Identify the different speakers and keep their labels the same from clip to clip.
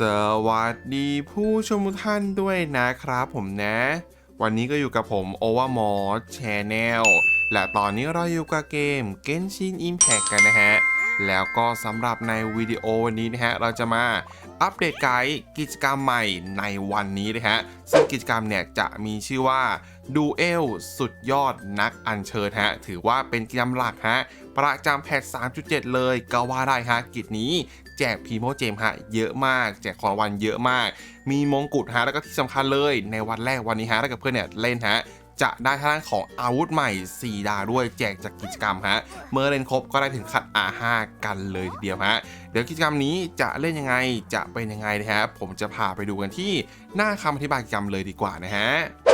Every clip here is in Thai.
Speaker 1: สวัสดีผู้ชมทุกท่านด้วยนะครับผมนะ วันนี้ก็อยู่กับผม Overmod Channel และตอนนี้เราอยู่กับเกม Genshin Impact กันนะฮะ แล้วก็สำหรับในวิดีโอวันนี้นะฮะ เราจะมาอัปเดตไกด์กิจกรรมใหม่ในวันนี้นะฮะ ซึ่งกิจกรรมเนี่ยจะมีชื่อว่าดูเอลสุดยอดนักอัญเชิญฮะ ถือว่าเป็นกิจกรรมหลักฮะ ประจำแพท3.7 เลยก็ว่าได้ฮะ กิจนี้ จกพีโมเจมฮะเยอะมาก แจกของรางวัลเยอะมาก มีมงกุฎฮะแล้วก็ที่สำคัญเลยในวันแรกวันนี้ฮะถ้าเกิดเพื่อนเนี่ยเล่นฮะจะได้ทางด้านของอาวุธใหม่ 4 ดาวด้วยแจกจากกิจกรรมฮะ เมื่อเล่นครบก็ได้ถึงขัด R5 กันเลยทีเดียวฮะ เดี๋ยวกิจกรรมนี้จะเล่นยังไงจะเป็นยังไงนะฮะ ผมจะพาไปดูกันที่หน้าคำอธิบายกิจกรรมเลยดีกว่านะฮะ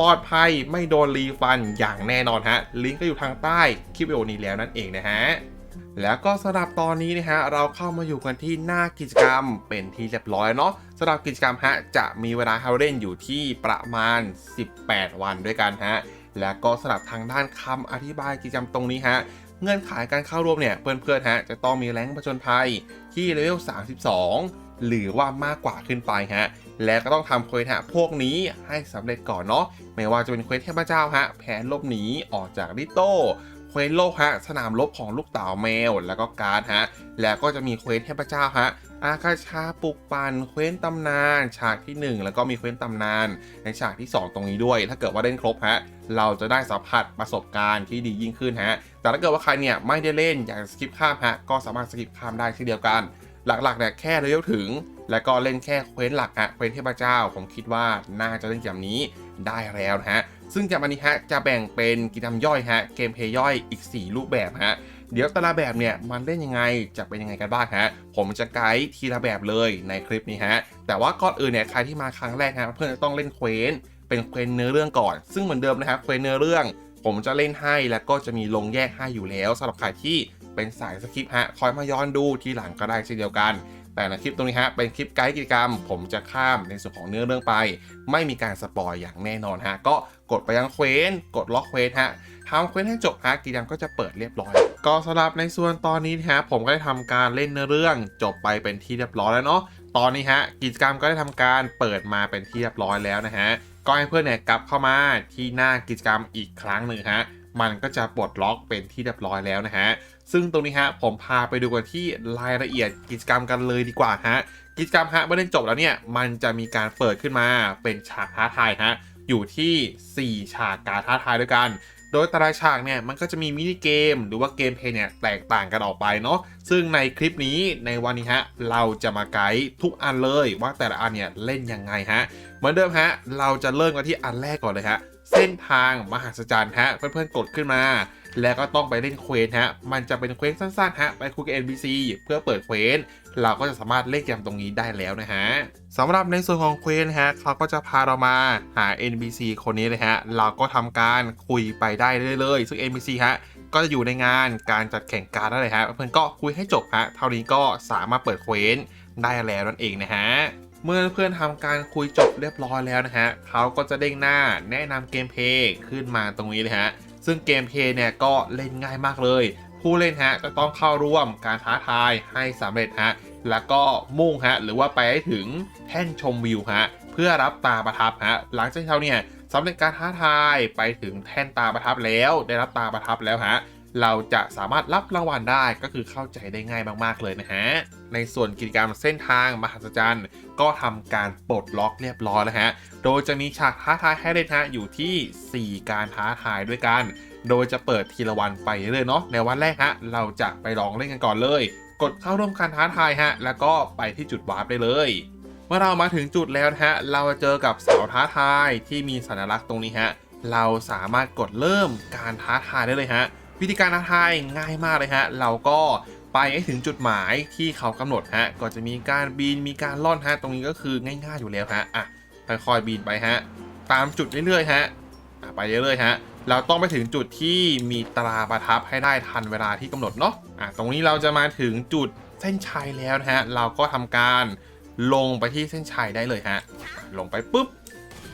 Speaker 1: ปลอดภัยไม่โดนรีฟันอย่างแน่นอนฮะ ลิงก์ก็อยู่ทางใต้คลิปวิดีโอนี้แล้วนั่นเองนะฮะแล้วก็สำหรับตอนนี้นะฮะเราเข้ามาอยู่กันที่หน้ากิจกรรมเป็นที่เรียบร้อยเนาะสำหรับกิจกรรมฮะจะมีเวลาให้เราเล่นอยู่ที่ประมาณ 18 วันด้วยกันฮะแล้วก็สำหรับทางด้านคำอธิบายกิจกรรมตรงนี้ฮะเงื่อนไขการเข้าร่วมเนี่ยเพื่อนๆฮะจะต้องมีแรงผจญภัยที่เลเวล32 หรือว่ามากกว่าขึ้นไปฮะ และก็ต้องทำเควสฮะพวกนี้ให้สำเร็จก่อนเนาะไม่ว่าจะเป็นเควสเทพเจ้าฮะแผนลบหนีออกจากลิโต้เควสโลกฮะสนามรบของลูกเต่าแมว แล้วก็การ์ดฮะแล้วก็จะมีเควสเทพเจ้าฮะอาคาชาปลุกปันเควสตำนาน ฉากที่ 1 แล้วก็มีเควสตำนาน ในฉากที่ 2 ตรงนี้ด้วย ถ้าเกิดว่าเล่นครบฮะเราจะได้สัมผัสประสบการณ์ที่ดียิ่งขึ้นฮะแต่ถ้าเกิดว่าใครเนี่ยไม่ได้เล่นอยากสกิปข้ามฮะก็สามารถสกิปข้ามได้เช่นเดียวกัน หลักๆเนี่ยแค่เลเวลถึง แล้วก็เล่นแค่เควสหลักฮะเควสเทพเจ้า ผมคิดว่าน่าจะเล่นเกมนี้ได้แล้วนะฮะ ซึ่งจากวันนี้ฮะจะแบ่งเป็นกิจกรรมย่อยฮะ เกมเพย์ย่อยอีก 4 รูปแบบฮะ เดี๋ยวแต่ละแบบเนี่ยมันเล่นยังไง จะเป็นยังไงกันบ้างฮะ ผมจะไกด์ทีละแบบเลยในคลิปนี้ฮะ แต่ว่าก่อนอื่นเนี่ยใครที่มาครั้งแรกฮะเพื่อนจะต้องเล่นเควสเป็นเควสเนื้อเรื่องก่อน ซึ่งเหมือนเดิมนะครับเควสเนื้อเรื่อง ผมจะเล่นให้แล้วก็จะมีลงแยกให้อยู่แล้วสำหรับใครที่เป็นสายสคริปต์ฮะ คอยมาย้อนดูทีหลังก็ได้เช่นเดียวกัน แต่ในคลิปตรงนี้ฮะเป็นคลิปไกด์กิจกรรม ผมจะข้ามในส่วนของเนื้อเรื่องไป ไม่มีการสปอยอย่างแน่นอนฮะก็กดไปยังเควสกดล็อกเควสฮะทำเควสให้จบฮะกิจกรรมก็จะเปิดเรียบร้อย ก็สำหรับในส่วนตอนนี้นะฮะผมก็ได้ทำการเล่นเนื้อเรื่อง จบไปเป็นที่เรียบร้อยแล้วเนาะตอนนี้ฮะกิจกรรมก็ได้ทำการเปิดมาเป็นที่เรียบร้อยแล้วนะฮะก็ให้เพื่อนเนี่ยกลับเข้ามาที่หน้ากิจกรรมอีกครั้งหนึ่งฮะมันก็จะปลดล็อกเป็นที่เรียบร้อยแล้วนะฮะ ซึ่งตรงนี้ฮะผมพาไปดูกันที่รายละเอียดกิจกรรมกันเลยดีกว่าฮะกิจกรรมฮะเมื่อเล่นจบแล้วเนี่ยมันจะมีการเปิดขึ้นมาเป็นฉากท้าทายฮะอยู่ที่ 4 ฉากการท้าทายด้วยกัน โดยแต่ละฉากเนี่ยมันก็จะมีมินิเกม หรือว่าเกมเพลย์เนี่ยแตกต่างกันออกไปเนาะซึ่งในคลิปนี้ในวันนี้ฮะเราจะมาไกด์ทุกอันเลยว่าแต่ละอันเนี่ยเล่นยังไงฮะเหมือนเดิมฮะเราจะเริ่มกันที่อันแรกก่อนเลยฮะเส้นทางมหัศจรรย์ฮะเพื่อนๆกดขึ้นมา แล้วก็ต้องไปเล่นเควสฮะ มันจะเป็นเควสสั้นๆฮะ ไปคุยกับ NPC เพื่อเปิดเควส เราก็จะสามารถเล่นเกมตรงนี้ได้แล้วนะฮะสำหรับในส่วนของเควสนะฮะเขาก็จะพาเรามาหา NPC คนนี้เลยฮะ เราก็ทำการคุยไปได้เรื่อยๆ ซึ่ง NPC ฮะก็จะอยู่ในงานการจัดแข่งการดได้เลยฮะเพื่อนก็คุยให้จบฮะ เท่านี้ก็สามารถเปิดเควสได้แล้วนั่นเองนะฮะเมื่อเพื่อนทำการคุยจบเรียบร้อยแล้วนะฮะ เขาก็จะเด้งหน้าแนะนำเกมเพลย์ขึ้นมาตรงนี้เลยฮะ ซึ่งเกมเพย์เนี่ยก็เล่นง่ายมากเลย ผู้เล่นฮะจะต้องเข้าร่วมการท้าทายให้สำเร็จฮะแล้วก็มุ่งฮะหรือว่าไปให้ถึงแท่นชมวิวฮะเพื่อรับตาประทับฮะหลังจากเราเนี่ยสำเร็จการท้าทายไปถึงแท่นตาประทับแล้ว ได้รับตาประทับแล้วฮะ เราจะสามารถรับรางวัลได้ก็คือเข้าใจได้ง่ายมากๆเลยนะฮะ ในส่วนกิจกรรมเส้นทางมหัศจรรย์ ก็ทำการปลดล็อกเรียบร้อยแล้วฮะ โดยจะมีฉากท้าทายให้เล่นฮะอยู่ที่ 4 การท้าทายด้วยกัน โดยจะเปิดทีละวันไปเรื่อยเนาะ ในวันแรกฮะเราจะไปลองเล่นกันก่อนเลย กดเข้าร่วมการท้าทายฮะ แล้วก็ไปที่จุดวาร์ปได้เลยเมื่อเรามาถึงจุดแล้วนะฮะ เราจะเจอกับเสาท้าทายที่มีสัญลักษณ์ตรงนี้ฮะ เราสามารถกดเริ่มการท้าทายได้เลยฮะ วิธีการท้าทายง่ายมากเลยฮะ เราก็ไปให้ถึงจุดหมายที่เขากำหนดฮะ ก็จะมีการบินมีการล่อนฮะ ตรงนี้ก็คือง่ายๆอยู่แล้วฮะ อะค่อยๆบินไปฮะ ตามจุดเรื่อยๆฮะอะไปเรื่อยๆฮะ เราต้องไปถึงจุดที่มีตราประทับให้ได้ทันเวลาที่กำหนดเนาะ อะ ตรงนี้เราจะมาถึงจุดเส้นชัยแล้วนะฮะ เราก็ทำการลงไปที่เส้นชัยได้เลยฮะ ลงไปปุ๊บ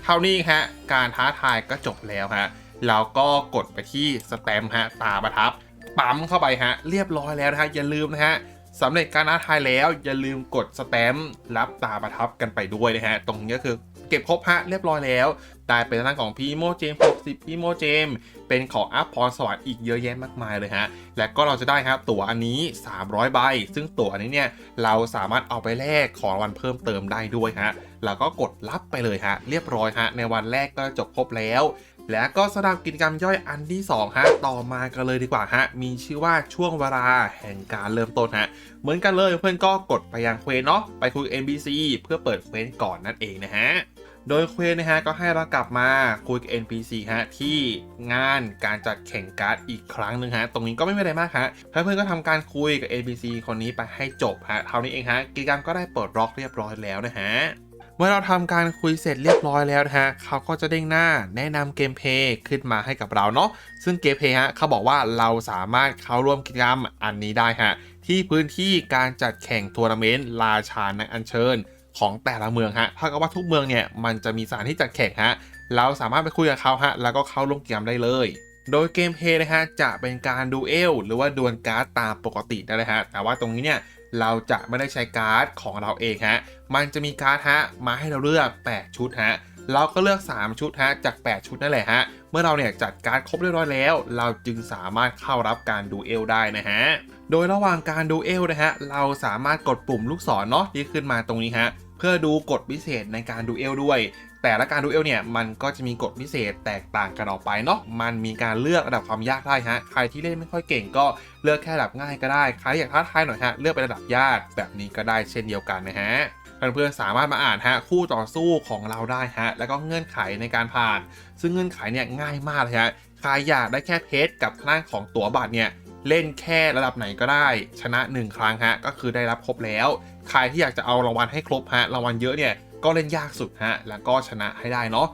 Speaker 1: เท่านี้ฮะ การท้าทายก็จบแล้วฮะ แล้วก็กดไปที่สแตมฮะตาประทับ ปั๊มเข้าไปฮะ เรียบร้อยแล้วนะฮะ อย่าลืมนะฮะสำเร็จการท้าทายแล้วอย่าลืมกดสแตมรับตาประทับกันไปด้วยนะฮะ ตรงนี้ก็คือเก็บครบฮะเรียบร้อยแล้ว ได้เป็นทางด้านของพีโมเจม60พีโมเจมเป็นของอัพพรสวรรค์อีกเยอะแยะมากมายเลยฮะ และก็เราจะได้ครับตั๋วอันนี้ 300 ใบ ซึ่งตั๋วอันนี้เนี่ยเราสามารถเอาไปแลกของรางวัลเพิ่มเติมได้ด้วยฮะ แล้วก็กดรับไปเลยฮะ เรียบร้อยฮะ ในวันแรกก็จบครบแล้วและก็สำหรับกิจกรรมย่อยอันที่2ฮะต่อมากันเลยดีกว่าฮะมีชื่อว่าช่วงเวลาแห่งการเริ่มต้นฮะเหมือนกันเลยเพื่อนก็กดไปยังเควสเนาะไปคุย NPC เพื่อเปิดเควสก่อนนั่นเองนะฮะ โดยเควสนะฮะก็ให้เรากลับมาคุยกับ NPC ฮะที่งานการจัดแข่งการ์ดอีกครั้งหนึ่งฮะตรงนี้ก็ไม่มีอะไรมากฮะเพื่อนๆก็ทำการคุยกับ NPC คนนี้ไปให้จบฮะเท่านี้เองฮะกิจกรรมก็ได้เปิดล็อกเรียบร้อยแล้วนะฮะเมื่อเราทำการคุยเสร็จเรียบร้อยแล้วนะฮะ เขาก็จะเด้งหน้าแนะนำเกมเพย์ขึ้นมาให้กับเราเนาะ ซึ่งเกมเพย์ฮะเขาบอกว่าเราสามารถเข้าร่วมกิจกรรมอันนี้ได้ฮะ ที่พื้นที่การจัดแข่งทัวร์นาเมนต์ราชานักอัญเชิญ ของแต่ละเมืองฮะเท่ากับว่าทุกเมืองเนี่ยมันจะมีสถานที่จัดแข่งฮะเราสามารถไปคุยกับเขาฮะแล้วก็เข้าร่วมกิจกรรมได้เลย โดยเกมเพย์นะฮะจะเป็นการดูเอลหรือว่าดวลการ์ดตามปกติได้เลยฮะแต่ว่าตรงนี้เนี่ยเราจะไม่ได้ใช้การ์ดของเราเองฮะมันจะมีการ์ดฮะมาให้เราเลือก 8 ชุดฮะเราก็เลือก 3 ชุดฮะจาก 8 ชุดนั่นแหละฮะเมื่อเราเนี่ยจัดการ์ดครบเรียบร้อยแล้ว เราจึงสามารถเข้ารับการดูเอลได้นะฮะโดยระหว่างการดูเอลนะฮะเราสามารถกดปุ่มลูกศรเนาะที่ขึ้นมาตรงนี้ฮะ เพื่อดูกฎพิเศษในการดูเอลด้วย แต่ละการดูเอลเนี่ยมันก็จะมีกฎพิเศษแตกต่างกันออกไปเนาะมันมีการเลือกระดับความยากได้ฮะใครที่เล่นไม่ค่อยเก่งก็เลือกแค่ระดับง่ายก็ได้ใครอยากท้าทายหน่อยฮะเลือกเป็นระดับยากแบบนี้ก็ได้เช่นเดียวกันนะฮะเพื่อนๆสามารถมาอ่านฮะคู่ต่อสู้ของเราได้ฮะแล้วก็เงื่อนไขในการผ่าน ซึ่งเงื่อนไขเนี่ยง่ายมากเลยฮะใครอยากได้แค่เพชรกับทางด้านของตั๋วบัตรเนี่ย เล่นแค่ระดับไหนก็ได้ ชนะ 1 ครั้งฮะ ก็คือได้รับครบแล้ว ใครที่อยากจะเอารางวัลให้ครบฮะ รางวัลเยอะเนี่ย ก็เล่นยากสุดฮะ แล้วก็ชนะให้ได้เนาะ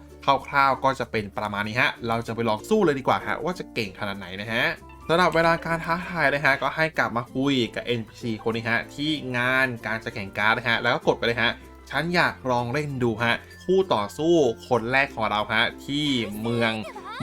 Speaker 1: คร่าวๆก็จะเป็นประมาณนี้ฮะ เราจะไปลองสู้เลยดีกว่าฮะ ว่าจะเก่งขนาดไหนนะฮะสำหรับเวลาการท้าทายนะฮะ ก็ให้กลับมาคุยกับ NPC คนนี้ฮะ ที่งานการจะแข่งการ์ดนะฮะ แล้วก็กดไปเลยฮะ ฉันอยากลองเล่นดูฮะ คู่ต่อสู้คนแรกของเราฮะ ที่เมือง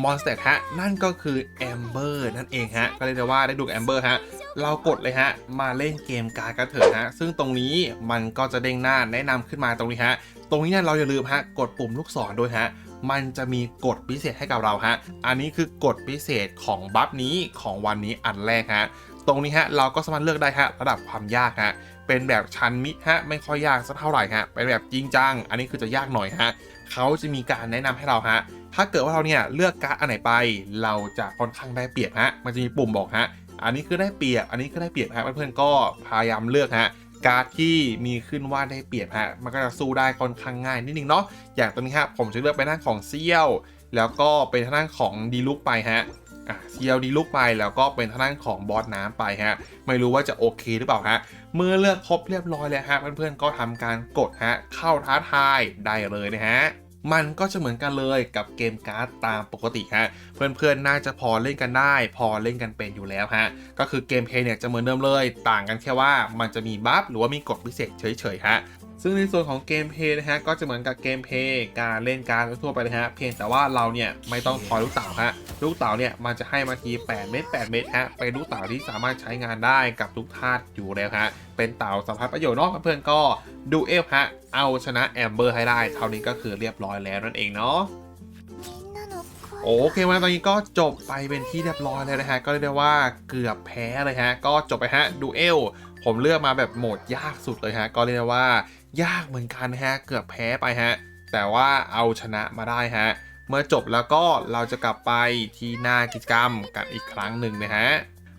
Speaker 1: มอนสเตดฮะ นั่นก็คือแอมเบอร์นั่นเองฮะ ก็เรียกได้ว่าได้ดูแอมเบอร์ฮะ เรากดเลยฮะ มาเล่นเกมการ์ดกันเถอะฮะ ซึ่งตรงนี้มันก็จะเด้งหน้าแนะนำขึ้นมาตรงนี้ฮะ ตรงนี้เนี่ยเราอย่าลืมฮะ กดปุ่มลูกศรด้วยฮะมันจะมีกฎพิเศษให้กับเราฮะ อันนี้คือกฎพิเศษของบัฟนี้ของวันนี้อันแรกฮะ ตรงนี้ฮะเราก็สามารถเลือกได้ฮะระดับความยากฮะ เป็นแบบชันมิดฮะไม่ค่อยยากสักเท่าไหร่ฮะ เป็นแบบจริงจัง อันนี้คือจะยากหน่อยฮะ เขาจะมีการแนะนำให้เราฮะ ถ้าเกิดว่าเราเนี่ยเลือกการ์ดอันไหนไป เราจะค่อนข้างได้เปรียบฮะ มันจะมีปุ่มบอกฮะ อันนี้คือได้เปรียบ อันนี้ก็ได้เปรียบฮะเพื่อนๆก็พยายามเลือกฮะการ์ดที่มีขึ้นว่าได้เปรียบฮะ มันก็จะสู้ได้ค่อนข้างง่ายนิดนึงเนาะ อย่างตัวนี้ฮะผมจะเลือกไปทางด้าของเซี่ยว แล้วก็เป็นทางด้านของดีลุกไปฮะเซียวดีลุกไปแล้วก็เป็นทางด้านของบอสน้ำไปฮะ ไม่รู้ว่าจะโอเคหรือเปล่าฮะ เมื่อเลือกครบเรียบร้อยแล้วฮะเพื่อนๆก็ทำการกดฮะ เข้าท้าทายได้เลยนะฮะ มันก็จะเหมือนกันเลยกับเกมการ์ดตามปกติฮะ เพื่อนๆ น่าจะพอเล่นกันได้ พอเล่นกันเป็นอยู่แล้วฮะ ก็คือเกมเพลย์เนี่ยจะเหมือนเดิมเลย ต่างกันแค่ว่ามันจะมีบัฟหรือว่ามีกฎพิเศษเฉยๆฮะ ซึ่งในส่วนของเกมเพย์นะฮะก็จะเหมือนกับเกมเพย์การเล่นการทั่วไปเลยฮะ เพียงแต่ว่าเราเนี่ยไม่ต้องคอยลูกเต๋าฮะ ลูกเต๋าเนี่ยมันจะให้มาที 8 เม็ด8เม็ดฮะ เป็นลูกเต๋าที่สามารถใช้งานได้กับทุกธาตุอยู่แล้วฮะ เป็นเต๋าสัมผัสประโยชน์เนาะเพื่อนก็ดูเอฟฮะ เอาชนะแอมเบอร์ให้ได้ เท่านี้ก็คือเรียบร้อยแล้วนั่นเองเนาะโอเควันนี้ตอนนี้ก็จบไปเป็นที่เรียบร้อยแล้วนะฮะ ก็เรียกได้ว่าเกือบแพ้เลยฮะ ก็จบไปฮะดูเอลผมเลือกมาแบบโหมดยากสุดเลยฮะ ก็เรียกได้ว่า ยากเหมือนกันฮะ เกือบแพ้ไปฮะ แต่ว่าเอาชนะมาได้ฮะ เมื่อจบแล้วก็เราจะกลับไปที่หน้ากิจกรรมกันอีกครั้งหนึ่งนะฮะ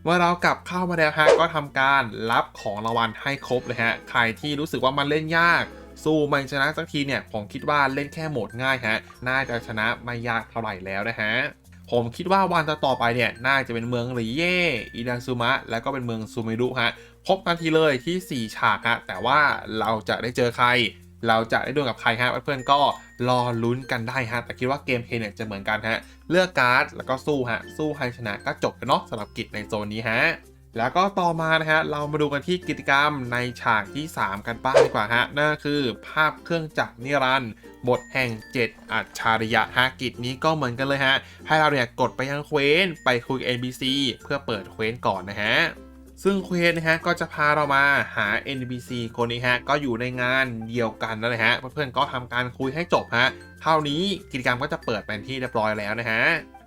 Speaker 1: เมื่อเรากลับเข้ามาแล้วฮะก็ทำการรับของรางวัลให้ครบเลยฮะ ใครที่รู้สึกว่ามันเล่นยาก สู้มันชนะสักทีเนี่ย ผมคิดว่าเล่นแค่โหมดง่ายฮะ น่าจะชนะไม่ยากเท่าไหร่แล้วนะฮะ ผมคิดว่าวันต่อไปเนี่ยน่าจะเป็นเมืองริเย่อินาซุมะ แล้วก็เป็นเมืองซูเมรุฮะพบกันทีเลยที่ 4 ฉากฮะแต่ว่าเราจะได้เจอใคร เราจะได้ดวลกับใครฮะเพื่อนๆก็รอลุ้นกันได้ฮะ แต่คิดว่าเกมเพลย์เนี่ยจะเหมือนกันฮะ เลือกการ์ดแล้วก็สู้ฮะ สู้ใครชนะก็จบกันเนาะสำหรับกิจในโซนนี้ฮะ แล้วก็ต่อมานะฮะเรามาดูกันที่กิจกรรมในฉากที่ 3 กันบ้างดีกว่าฮะนั่นคือภาพเครื่องจักรนิรันด์บทแห่ง 7 อัจฉริยะฮะกิจนี้ก็เหมือนกันเลยฮะ ให้เราเนี่ยกดไปยังเควสไปคุยกับ NPC เพื่อเปิดเควสก่อนนะฮะซึ่งเควสนะฮะก็จะพาเรามาหา NPC คนนี้ฮะก็อยู่ในงานเดียวกันนั่นแหละฮะเพื่อนๆก็ทำการคุยให้จบฮะเท่านี้กิจกรรมก็จะเปิดเป็นที่เรียบร้อยแล้วนะฮะ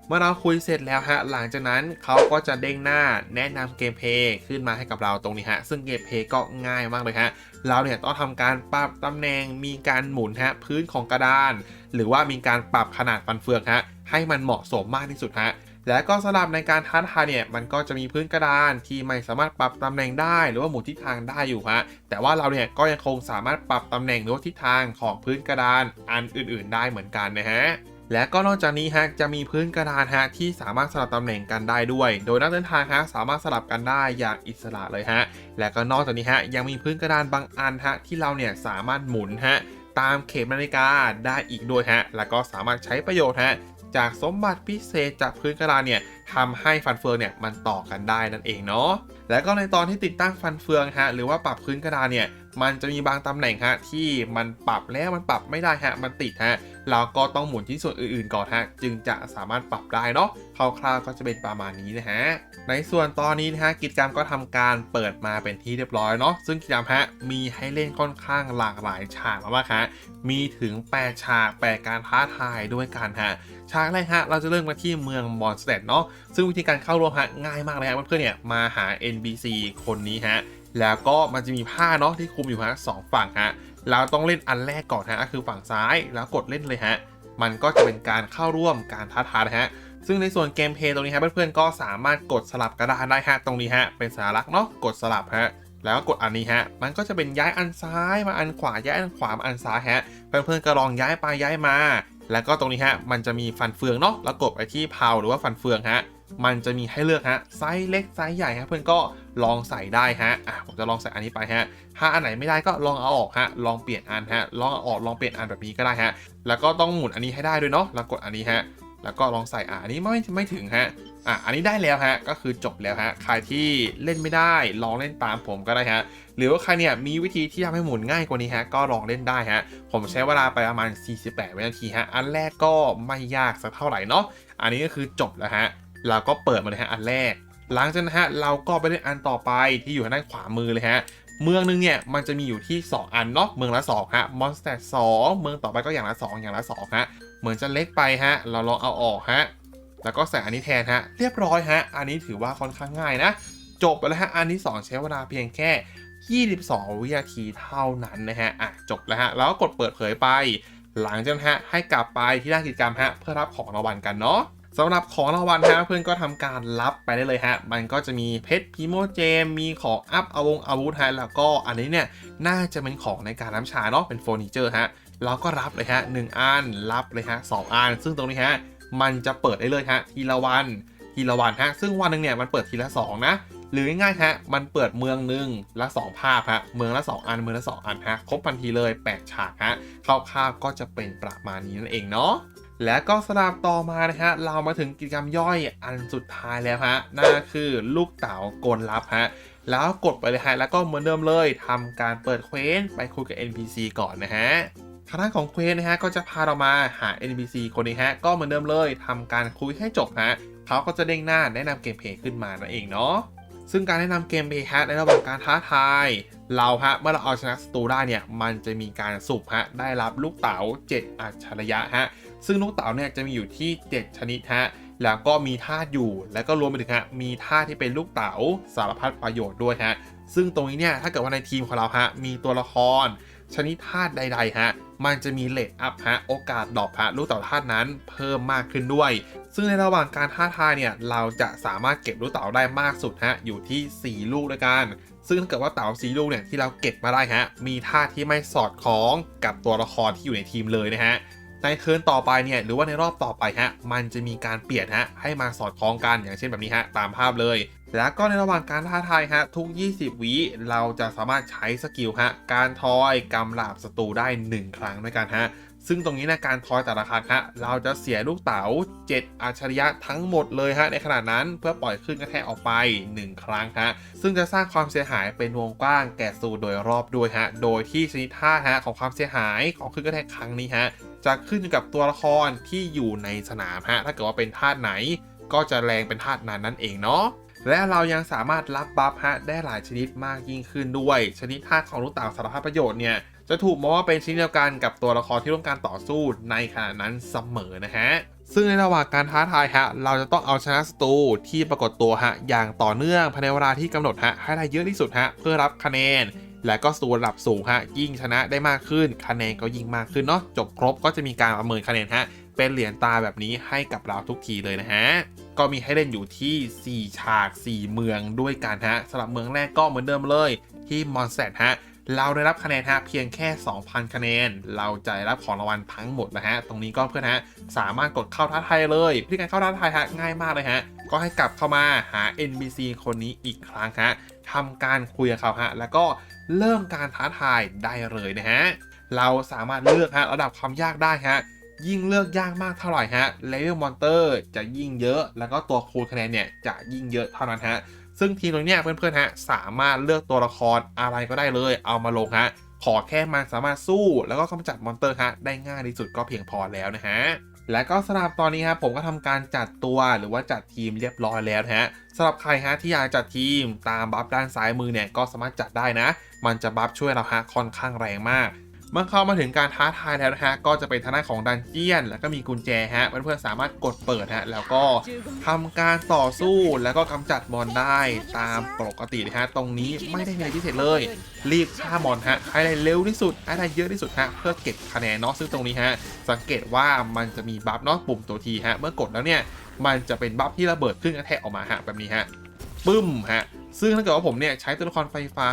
Speaker 1: เมื่อเราคุยเสร็จแล้วฮะ หลังจากนั้นเขาก็จะเด้งหน้าแนะนำเกมเพย์ขึ้นมาให้กับเราตรงนี้ฮะ ซึ่งเกมเพย์ก็ง่ายมากเลยฮะ เราเนี่ยต้องทำการปรับตำแหน่ง มีการหมุนฮะพื้นของกระดาน หรือว่ามีการปรับขนาดฟันเฟืองฮะ ให้มันเหมาะสมมากที่สุดฮะและก็สลับในการท้าทายเนี่ยมันก็จะมีพื้นกระดานที่ไม่สามารถปรับตำแหน่งได้ หรือว่าหมุนทิศทางได้อยู่ฮะแต่ว่าเราเนี่ยก็ยังคงสามารถปรับตำแหน่งหรือว่าทิศทางของพื้นกระดานอันอื่น ๆ ได้เหมือนกันนะฮะ และก็นอกจากนี้ฮะจะมีพื้นกระดานฮะที่สามารถสลับตำแหน่งกันได้ด้วย โดยนักเดินทางฮะสามารถสลับกันได้อย่างอิสระเลยฮะ และก็นอกจากนี้ฮะยังมีพื้นกระดานบางอันฮะที่เราเนี่ยสามารถหมุนฮะตามเข็มนาฬิกาได้อีกด้วยฮะ แล้วก็สามารถใช้ประโยชน์ฮะจากสมบัติพิเศษจากพื้นกระดานเนี่ย ทำให้ฟันเฟืองเนี่ยมันต่อกันได้นั่นเองเนาะและก็ในตอนที่ติดตั้งฟันเฟืองฮะหรือว่าปรับพื้นกระดานเนี่ยมันจะมีบางตำแหน่งฮะที่มันปรับแล้วมันปรับไม่ได้ฮะมันติดฮะเราก็ต้องหมุนที่ส่วนอื่นๆก่อนฮะจึงจะสามารถปรับได้เนาะคร่าวๆก็จะเป็นประมาณนี้นะฮะในส่วนตอนนี้นะฮะกิจกรรมก็ทำการเปิดมาเป็นที่เรียบร้อยเนาะซึ่งกิจกรรมฮะมีให้เล่นค่อนข้างหลากหลายฉากมากๆฮะมีถึง8ฉาก8การท้าทายด้วยกันฮะฉากแรกฮะเราจะเริ่มกันที่เมืองมอนสเตดเนาะซึ่งวิธีการเข้าร่วมฮะง่ายมากเลยฮะเพื่อนๆเนี่ยมาหา NPC คนนี้ฮะแล้วก็มันจะมีผ้าเนาะที่คุมอยู่ฮะสองฝั่งฮะเราต้องเล่นอันแรกก่อนฮะก็คือฝั่งซ้ายแล้วกดเล่นเลยฮะมันก็จะเป็นการเข้าร่วมการท้าทายฮะซึ่งในส่วนเกมเพย์ตรงนี้ฮะเพื่อนๆก็สามารถกดสลับกระดานได้ฮะตรงนี้ฮะเป็นสารักษณ์เนาะกดสลับฮะแล้วก็กดอันนี้ฮะ มันก็จะเป็นย้ายอันซ้ายมาอันขวาย้ายอันขวามาอันซ้ายฮะ เพื่อนๆก็ลองย้ายไปย้ายมา แล้วก็ตรงนี้ฮะมันจะมีฟันเฟืองเนาะแล้วกดไปที่เพาหรือว่าฟันเฟืองฮะมันจะมีให้เลือกฮะไซส์เล็กไซส์ใหญ่ฮะเพื่อนก็ลองใส่ได้ฮะอะผมจะลองใส่อันนี้ไปฮะถ้าอันไหนไม่ได้ก็ลองเอาออกฮะลองเปลี่ยนอันฮะลองเอาออกลองเปลี่ยนอันแบบนี้ก็ได้ฮะแล้วก็ต้องหมุนอันนี้ให้ได้ด้วยเนาะแล้วกดอันนี้ฮะ แล้วก็ลองใส่อะอันนี้ไม่ไม่ถึงฮะอะอันนี้ได้แล้วฮะก็คือจบแล้วฮะใครที่เล่นไม่ได้ลองเล่นตามผมก็ได้ฮะหรือว่าใครเนี่ยมีวิธีที่ทำให้หมุนง่ายกว่านี้ฮะก็ลองเล่นได้ฮะผมใช้เวลาไปประมาณ 48 วินาทีฮะอันแรกก็ไม่ยากสักเท่าไหร่เนาะอันนี้ก็คือจบแล้วฮะเราก็เปิดมาเลยฮะอันแรก หลังจากนั้นฮะเราก็ไปเล่นอันต่อไปที่อยู่ทางด้านขวามือเลยฮะเมืองนึงเนี่ยมันจะมีอยู่ที่ 2 อันเนาะเมืองละ2ฮะมอนสเตอร์2เมืองต่อไปก็อย่างละ 2 อย่างละ2ฮะ เหมือนจะเล็กไปฮะ เราลองเอาออกฮะ แล้วก็ใส่อันนี้แทนฮะ เรียบร้อยฮะ อันนี้ถือว่าค่อนข้างง่ายนะ จบไปแล้วฮะ อันที่ 2 ใช้เวลาเพียงแค่ 22 วินาทีเท่านั้นนะฮะ อะ จบแล้วฮะ แล้วก็กดเปิดเผยไป หลังจากนั้นฮะ ให้กลับไปที่หน้ากิจกรรมฮะ เพื่อรับของรางวัลกันเนาะสำหรับของรางวัลฮะเพื่อนก็ทำการรับไปได้เลยฮะ มันก็จะมีเพชรพีโมเจม มีของอัพอาวงอาวุธฮะ แล้วก็อันนี้เนี่ย น่าจะเป็นของในการน้ำชาเนาะ เป็นเฟอร์นิเจอร์ฮะ เราก็รับเลยฮะหนึ่งอันรับเลยฮะสองอัน ซึ่งตรงนี้ฮะมันจะเปิดได้เลยฮะทีละวันทีละวันฮะซึ่งวันหนึ่งเนี่ยมันเปิดทีละสองนะหรือง่ายๆฮะมันเปิดเมืองหนึ่งละสองภาพฮะเมืองละสองอันเมืองละสองอันฮะครบพันทีเลยแปดฉากฮะคร่าวๆก็จะเป็นประมาณนี้นั่นเองเนาะและก็สลับต่อมานะฮะเรามาถึงกิจกรรมย่อยอันสุดท้ายแล้วฮะนั่นคือลูกเต๋ากลลับฮะแล้วกดไปเลยฮะแล้วก็เหมือนเดิมเลยทำการเปิดเควสไปคุยกับ NPC ก่อนนะฮะ ทางด้านของเควสนะฮะก็จะพาเรามาหา NPC คนนี้ฮะ ก็เหมือนเดิมเลยทำการคุยให้จบฮะเขาก็จะเด้งหน้าแนะนำเกมเพลย์ขึ้นมานั่นเองเนาะซึ่งการแนะนำเกมเพลย์ฮะในระหว่างการท้าทาย เราฮะเมื่อเราเอาชนะศัตรูได้เนี่ย มันจะมีการสุ่มฮะได้รับลูกเต๋า7 อัจฉริยะฮะ ซึ่งลูกเต๋าเนี่ยจะมีอยู่ที่ 7 ชนิดฮะ แล้วก็มีธาตุอยู่ แล้วก็รวมไปถึงฮะมีธาตุที่เป็นลูกเต๋าสารพัดประโยชน์ด้วยฮะ ซึ่งตรงนี้เนี่ยถ้าเกิดว่าในทีมของเราฮะมีตัวละครชนิดธาตุใดๆฮะ มันจะมีเลทอัพฮะโอกาสดอปฮะลูกเต๋าธาตุนั้นเพิ่มมากขึ้นด้วย ซึ่งในระหว่างการท้าทายเนี่ยเราจะสามารถเก็บลูกเต่าได้มากสุดฮะอยู่ที่ 4 ลูกด้วยกันซึ่งถ้าเกิดว่าเต่าสีลูกเนี่ยที่เราเก็บมาได้ฮะ มีท่าที่ไม่สอดคล้องกับตัวละครที่อยู่ในทีมเลยนะฮะ ในเทิร์นต่อไปเนี่ยหรือว่าในรอบต่อไปฮะมันจะมีการเปลี่ยนฮะให้มาสอดคล้องกันอย่างเช่นแบบนี้ฮะตามภาพเลย แล้วก็ในระหว่างการท้าทายฮะทุก 20 วิเราจะสามารถใช้สกิลฮะการทอยกำลาบศัตรูได้ 1 ครั้งด้วยกันฮะซึ่งตรงนี้นะการทอยแต่ละครั้งฮะเราจะเสียลูกเต๋า 7 อัจฉริยะทั้งหมดเลยฮะในขณะนั้นเพื่อปล่อยขึ้นกระแทกออกไป 1 ครั้งฮะซึ่งจะสร้างความเสียหายเป็นวงกว้างแก่สูโดยรอบด้วยฮะโดยที่ชนิดท่าฮะของความเสียหายของขึ้นกระแทกครั้งนี้ฮะ จะขึ้นอยู่กับตัวละครที่อยู่ในสนามฮะถ้าเกิดว่าเป็นธาตุไหน ก็จะแรงเป็นธาตุนั้นนั่นเองเนาะและเรายังสามารถรับบัฟฮะได้หลายชนิดมากยิ่งขึ้นด้วย ชนิดธาตุของลูกเต๋าสารพัดประโยชน์เนี่ยจะถูกมองว่าเป็นชิ้นเดียวกันกับตัวละครที่ต้องการต่อสู้ในขณะนั้นเสมอนะฮะซึ่งในระหว่างการท้าทายฮะเราจะต้องเอาชนะศัตรูที่ปรากฏตัวฮะอย่างต่อเนื่องภายในเวลาที่กำหนดฮะให้ได้เยอะที่สุดฮะเพื่อรับคะแนน และก็สูระดับสูงฮะยิ่งชนะได้มากขึ้น คะแนนก็ยิ่งมากขึ้นเนาะจบครบก็จะมีการประเมินคะแนนฮะเป็นเหรียญตาแบบนี้ให้กับเราทุกทีเลยนะฮะ ก็มีให้เล่นอยู่ที่ 4 ฉาก 4 เมืองด้วยกันฮะสำหรับเมืองแรกก็เหมือนเดิมเลยที่มอนแซดฮะเราได้รับคะแนนฮะเพียงแค่ 2,000 คะแนน เราจะได้รับของรางวัลทั้งหมดนะฮะ ตรงนี้ก็เพื่อนฮะ สามารถกดเข้าท้าทายเลยวิธีการเข้าท้าทายฮะง่ายมากเลยฮะ ก็ให้กลับเข้ามาหา NPC คนนี้อีกครั้งฮะทำการคุยกับเขาฮะ แล้วก็ เริ่มการท้าทายได้เลยนะฮะ เราสามารถเลือกฮะระดับความยากได้ฮะ ยิ่งเลือกยากมากเท่าไหร่ฮะเลเวลมอนเตอร์จะยิ่งเยอะ แล้วก็ตัวคูณคะแนนเนี่ยจะยิ่งเยอะเท่านั้นฮะ ซึ่งทีมตรงเนี้ยเพื่อนๆฮะสามารถเลือกตัวละครอะไรก็ได้เลย เอามาลงฮะขอแค่มันสามารถสู้แล้วก็กำจัดมอนเตอร์ฮะได้ง่ายที่สุดก็เพียงพอแล้วนะฮะ และก็สำหรับตอนนี้ครับผมก็ทำการจัดตัวหรือว่าจัดทีมเรียบร้อยแล้วฮะสำหรับใครฮะที่อยากจัดทีมตามบัฟด้านซ้ายมือเนี่ยก็สามารถจัดได้นะ มันจะบัฟช่วยเราฮะค่อนข้างแรงมาก เมื่อเข้ามาถึงการท้าทายแล้วนะฮะก็จะเป็นทางด้านของดันเจียน แล้วก็มีกุญแจฮะเพื่อนๆสามารถกดเปิดฮะแล้วก็ทำการต่อสู้แล้วก็กำจัดมอนได้ตามปกตินะฮะตรงนี้ไม่ได้มีอะไรพิเศษเลย รีบฆ่ามอนฮะให้ได้เร็วที่สุดให้ได้เยอะที่สุดฮะเพื่อเก็บคะแนนเนาะซึ่งตรงนี้ฮะสังเกตว่ามันจะมีบัฟเนาะปุ่มตัวทีฮะเมื่อกดแล้วเนี่ยมันจะเป็นบัฟที่ระเบิดขึ้นกระแทกออกมาฮะแบบนี้ฮะ ปึ้มฮะซึ่งถ้าเกิดว่าผมเนี่ยใช้ตัวละครไฟฟ้า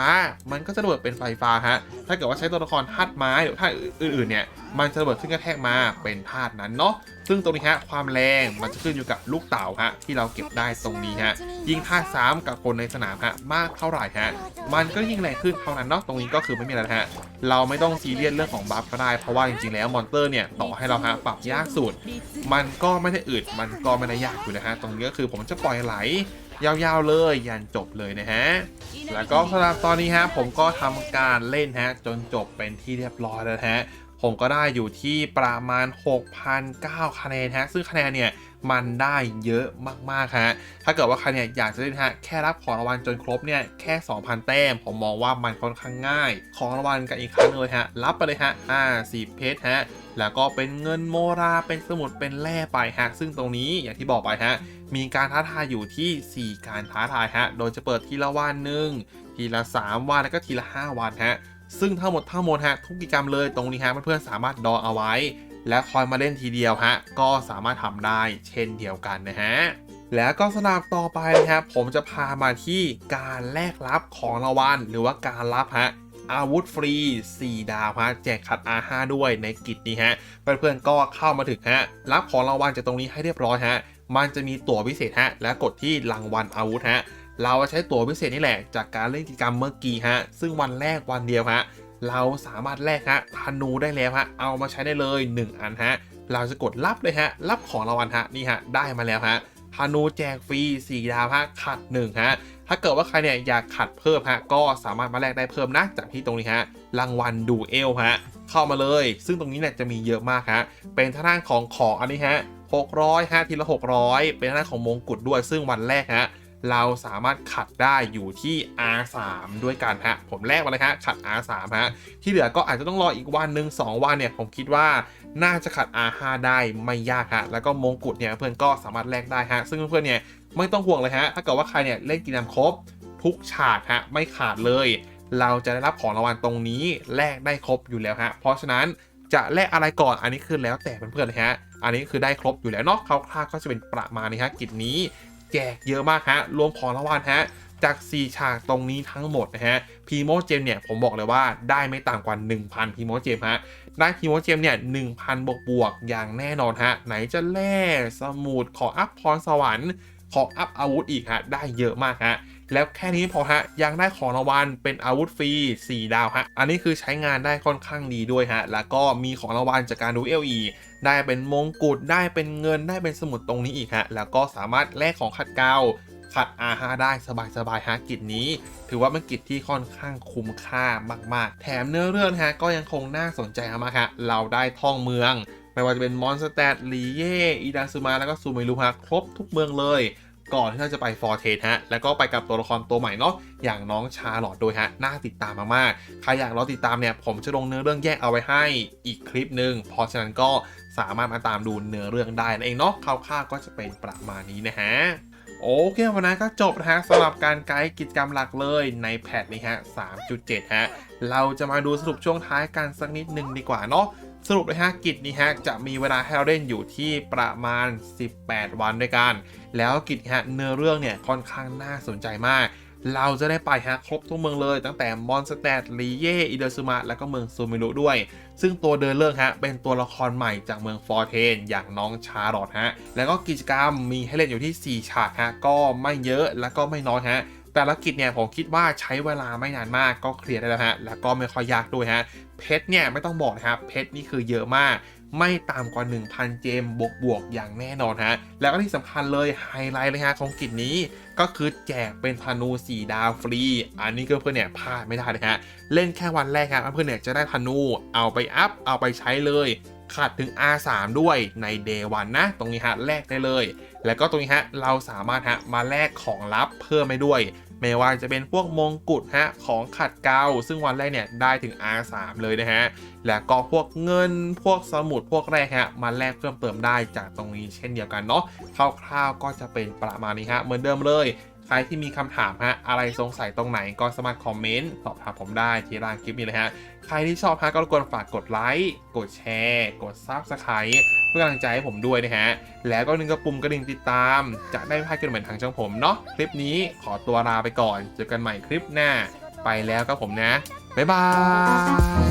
Speaker 1: มันก็จะระเบิดเป็นไฟฟ้าฮะ ถ้าเกิดว่าใช้ตัวละครธาตุไม้หรือธาตุอื่นๆเนี่ย มันจะระเบิดขึ้นกระแทกมาเป็นธาตุนั้นเนาะ ซึ่งตรงนี้ฮะความแรงมันจะขึ้นอยู่กับลูกเต่าฮะที่เราเก็บได้ตรงนี้ฮะ ยิ่งธาตุซ้ำกับคนในสนามฮะมากเท่าไหร่ฮะ มันก็ยิ่งแรงขึ้นเท่านั้นเนาะ ตรงนี้ก็คือไม่มีอะไรฮะ เราไม่ต้องซีเรียสเรื่องของบัฟก็ได้ เพราะว่าจริงๆแล้วมอนเตอร์เนี่ยต่อให้เราฮะปรับยากสุด มันก็ไม่ได้อึดมันก็ไม่ได้ยากอยู่นะฮะ ตรงนี้ก็คือผมจะปล่อยไหล ยาวๆเลยยันจบเลยนะฮะ แล้วก็สำหรับตอนนี้ฮะผมก็ทำการเล่นฮะจนจบเป็นที่เรียบร้อยแล้วฮะผมก็ได้อยู่ที่ประมาณ 6,009คะแนนฮะ ซึ่งคะแนนเนี่ยมันได้เยอะมากๆฮะ ถ้าเกิดว่าใครเนี่ยอยากจะเล่นฮะ แค่รับของรางวัลจนครบเนี่ยแค่ 2,000 แต้ม ผมมองว่ามันค่อนข้างง่าย ของรางวัลกันอีกครั้งเลยฮะ รับไปเลยฮะ50เพชรฮะ แล้วก็เป็นเงินโมรา เป็นสมุด เป็นแร่ไปฮะ ซึ่งตรงนี้อย่างที่บอกไปฮะ มีการท้าทายอยู่ที่ 4 การท้าทายฮะ โดยจะเปิดทีละวันหนึ่งทีละ 3 วันแล้วก็ทีละ 5 วันฮะ ซึ่งทั้งหมดทั้งมวลฮะ ทุกกิจกรรมเลยตรงนี้ฮะเพื่อนๆสามารถดอเอาไว้ และคอยมาเล่นทีเดียวฮะ ก็สามารถทำได้เช่นเดียวกันนะฮะแล้วก็สนามต่อไปนะครับผมจะพามาที่การแลกรับของรางวัลหรือว่าการรับฮะอาวุธฟรี 4 ดาวฮะแจกขัด R5 ด้วยในกิจนี้ฮะเพื่อนๆก็เข้ามาถึงฮะรับของรางวัลจากตรงนี้ให้เรียบร้อยฮะ มันจะมีตั๋วพิเศษฮะ และกดที่รางวัลอาวุธฮะ เราใช้ตั๋วพิเศษนี่แหละ จากการเล่นกิจกรรมเมื่อกี้ฮะ ซึ่งวันแรกวันเดียวฮะ เราสามารถแลกฮะธนูได้แล้วฮะ เอามาใช้ได้เลย 1 อันฮะ เราจะกดรับเลยฮะ รับของรางวัลฮะ นี่ฮะ ได้มาแล้วฮะธนูแจกฟรี4ดาวฮะ ขัด1ฮะ ถ้าเกิดว่าใครเนี่ยอยากขัดเพิ่มฮะ ก็สามารถมาแลกได้เพิ่มนะ จากที่ตรงนี้ฮะ รางวัลดูเอลฮะ เข้ามาเลย ซึ่งตรงนี้เนี่ยจะมีเยอะมากฮะ เป็นท่างด้านของของอันนี้ฮะ 600ฮะทีละ 600 เป็นทางด้าของมงกุฎด้วยซึ่งวันแรกฮะเราสามารถขัดได้อยู่ที่ R3 ด้วยกันฮะ ผมแลกมาเลยฮะ ขัด R3 ฮะ ที่เหลือก็อาจจะต้องรออีกวันหนึ่ง2 วันเนี่ย ผมคิดว่าน่าจะขัด R5 ได้ไม่ยากฮะ แล้วก็มงกุฎเนี่ยเพื่อนก็สามารถแลกได้ฮะ ซึ่งเพื่อนเนี่ยไม่ต้องห่วงเลยฮะ ถ้าเกิดว่าใครเนี่ยเล่นกินน้ำครบ ทุกฉากฮะ ไม่ขาดเลย เราจะได้รับของรางวัลตรงนี้แลกได้ครบอยู่แล้วฮะ เพราะฉะนั้น จะแลกอะไรก่อนอันนี้คือแล้วแต่เพื่อนๆเลยฮะ อันนี้คือได้ครบอยู่แล้วเนาะคร่าวๆก็จะเป็นประมาณนี้ฮะกิจนี้แจกเยอะมากฮะ รวมของรางวัลฮะ จาก 4 ฉากตรงนี้ทั้งหมดนะฮะพีโมเจมเนี่ยผมบอกเลยว่าได้ไม่ต่ำกว่า 1,000พีโมเจมฮะ ได้ฮีโร่เจมเนี่ย1,000 บวกบวกอย่างแน่นอนฮะ ไหนจะแร่สมุดขออัพพรสวรรค์ ขออัพอาวุธอีกฮะ ได้เยอะมากฮะ แล้วแค่นี้พอฮะ ยังได้ของรางวัลเป็นอาวุธฟรี 4 ดาวฮะ อันนี้คือใช้งานได้ค่อนข้างดีด้วยฮะ แล้วก็มีของรางวัลจากการดูเอลีได้เป็นมงกุฎได้เป็นเงินได้เป็นสมุดตรงนี้อีกฮะ แล้วก็สามารถแลกของขัดเกลาขัดอาหาได้สบายๆฮะกิจนี้ ถือว่าเป็นกิจที่ค่อนข้างคุ้มค่ามากๆ แถมเนื้อเรื่องฮะก็ยังคงน่าสนใจมากฮะเราได้ท่องเมือง ไม่ว่าจะเป็นมอนสเตตลีเย่อีดาซูมาแล้วก็ซูเมรุฮะครบทุกเมืองเลย ก่อนที่เราจะไปฟอร์เทนฮะ แล้วก็ไปกับตัวละครตัวใหม่เนาะ อย่างน้องชาลอดโดยฮะ น่าติดตามมากๆ ใครอยากรอติดตามเนี่ย ผมจะลงเนื้อเรื่องแยกเอาไว้ให้อีกคลิปหนึ่ง เพราะฉะนั้นก็สามารถมาตามดูเนื้อเรื่องได้นั่นเองเนาะ คร่าวๆก็จะเป็นประมาณนี้นะฮะโอเควันนั้นก็จบนะฮะสำหรับการไกด์กิจกรรมหลักเลยในแพทนี้ฮะ 3.7 ฮะ เราจะมาดูสรุปช่วงท้ายกันสักนิดหนึ่งดีกว่าเนาะ สรุปเลยฮะกิจนี้ฮะจะมีเวลาให้เราเล่นอยู่ที่ประมาณ 18 วันด้วยกัน แล้วกิจฮะเนื้อเรื่องเนี่ยค่อนข้างน่าสนใจมาก เราจะได้ไปฮะครบทุกเมืองเลยตั้งแต่มอนสเตตลีเยอิเดซึมะแล้วก็เมืองซูมิรุด้วย ซึ่งตัวเดินเรื่องฮะเป็นตัวละครใหม่จากเมืองฟอร์เทนอย่างน้องชาร์ลอตฮะแล้วก็กิจกรรมมีให้เล่นอยู่ที่ 4 ฉากฮะก็ไม่เยอะแล้วก็ไม่น้อยฮะ แต่ละกิจเนี่ยผมคิดว่าใช้เวลาไม่นานมากก็เคลียร์ได้แล้วฮะ แล้วก็ไม่ค่อยยากด้วยฮะ เพชรเนี่ยไม่ต้องบอกนะครับ เพชรนี่คือเยอะมาก ไม่ต่ำกว่า 1,000 เจมบวกบวกๆอย่างแน่นอนฮะ แล้วก็ที่สำคัญเลยไฮไลท์เลยฮะของกิจนี้ก็คือแจกเป็นธนู 4 ดาวฟรี อันนี้ก็เพื่อนเนี่ยพลาดไม่ได้เลยฮะ เล่นแค่วันแรกครับเพื่อนเนี่ยจะได้ธนูเอาไปอัพเอาไปใช้เลยขาดถึง R3 ด้วยใน Day 1นะ ตรงนี้ฮะแลกได้เลย แล้วก็ตรงนี้ฮะเราสามารถฮะมาแลกของลับเพิ่มไปด้วย ไม่ว่าจะเป็นพวกมงกุฎฮะของขัดเกลาซึ่งวันแรกเนี่ยได้ถึง R3 เลยนะฮะ แล้วก็พวกเงินพวกสมุดพวกแรกฮะมาแลกเพิ่มเติมได้จากตรงนี้เช่นเดียวกันเนาะคร่าวๆก็จะเป็นประมาณนี้ฮะเหมือนเดิมเลยใครที่มีคำถามฮะ อะไรสงสัยตรงไหนก็สามารถคอมเมนต์สอบถามผมได้ที่ล่างคลิปนี้เลยฮะ ใครที่ชอบฮะก็รบกวนฝากกดไลค์ กดแชร์ กดซับสไคร b ์ เพื่อกำลังใจให้ผมด้วยนะฮะ แล้วก็นึงกระปุ่มกระดิ่งติดตาม จะได้ไม่พลาดกินเหมือนทางช่องผมเนาะ คลิปนี้ขอตัวลาไปก่อน เจอกันใหม่คลิปหน้า ไปแล้วก็ผมนะ บ๊ายบาย